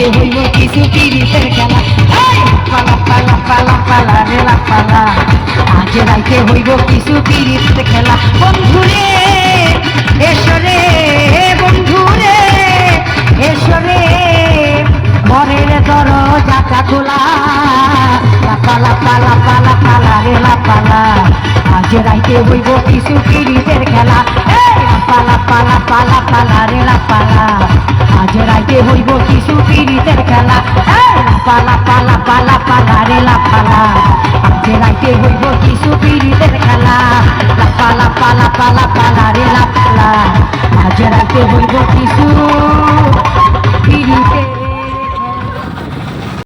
রাইতে হইব কিছু পিরিতের খেলা? পালা পালা পালা পালা রে লা, পালা। আজ রাইতে হইব কিছু পিরিতের খেলা। বন্ধুরে এসরে বন্ধুরে এসরে ঘরের দরজাটা খোলা। পালা পালা পালা পালা রে লা, পালা। আজ রাইতে হইব কিছু পিরিতের খেলা। পালা পালা পালা পালা রে লা, পালা। আজ রাইতে হইব কিছু পিরিতের খেলা। পালা পালা পালা পালা রে, লা, পালা। আজ রাইতে হইব কিছু খেলা। পালা পালা পালা পালা রে, লা, পালা। আজ রাইতে হইব কিছু